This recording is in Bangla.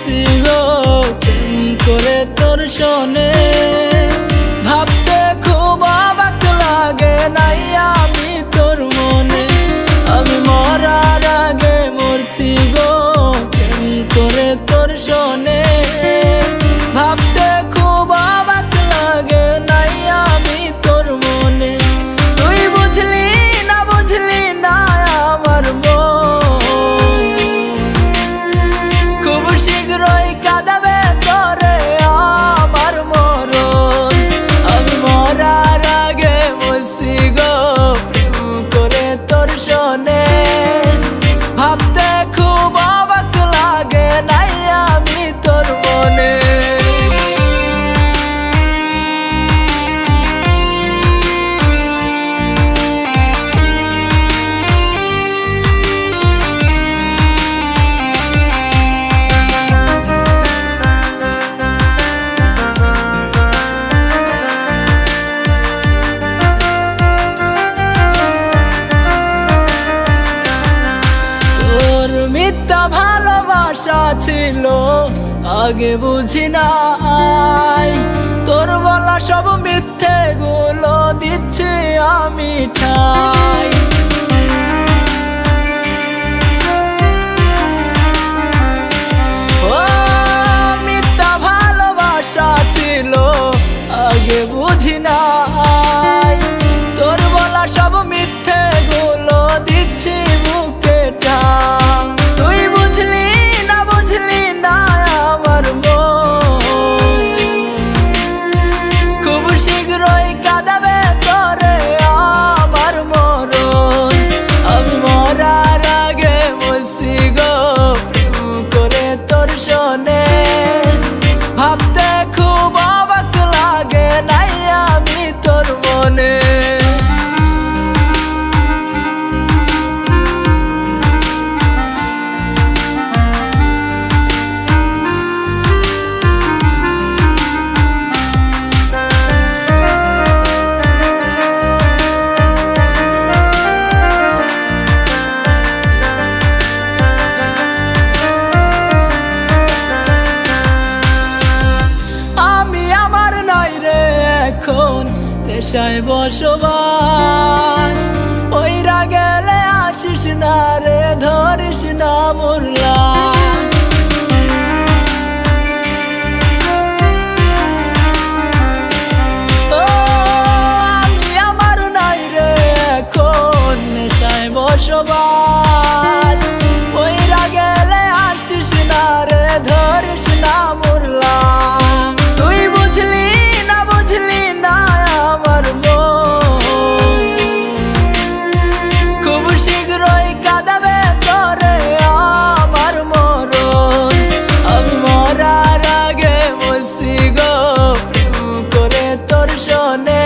ছিল প্রেম করে তোর শোনে? ভাবতে খুব অবাক লাগে, নাই আমি তোর মনে। আমি মরার আগে মরছি গো প্রেম করে তোর শোনে? তোর ভালোবাসা ছিল আগে বুঝি নাই। তোর বলা সব মিথ্যে গুলো দিচ্ছি আমি ঠাই। পেশায় বসবাস। ওইরা গেলে আসিস না রে ধরিস না মুরলা mané.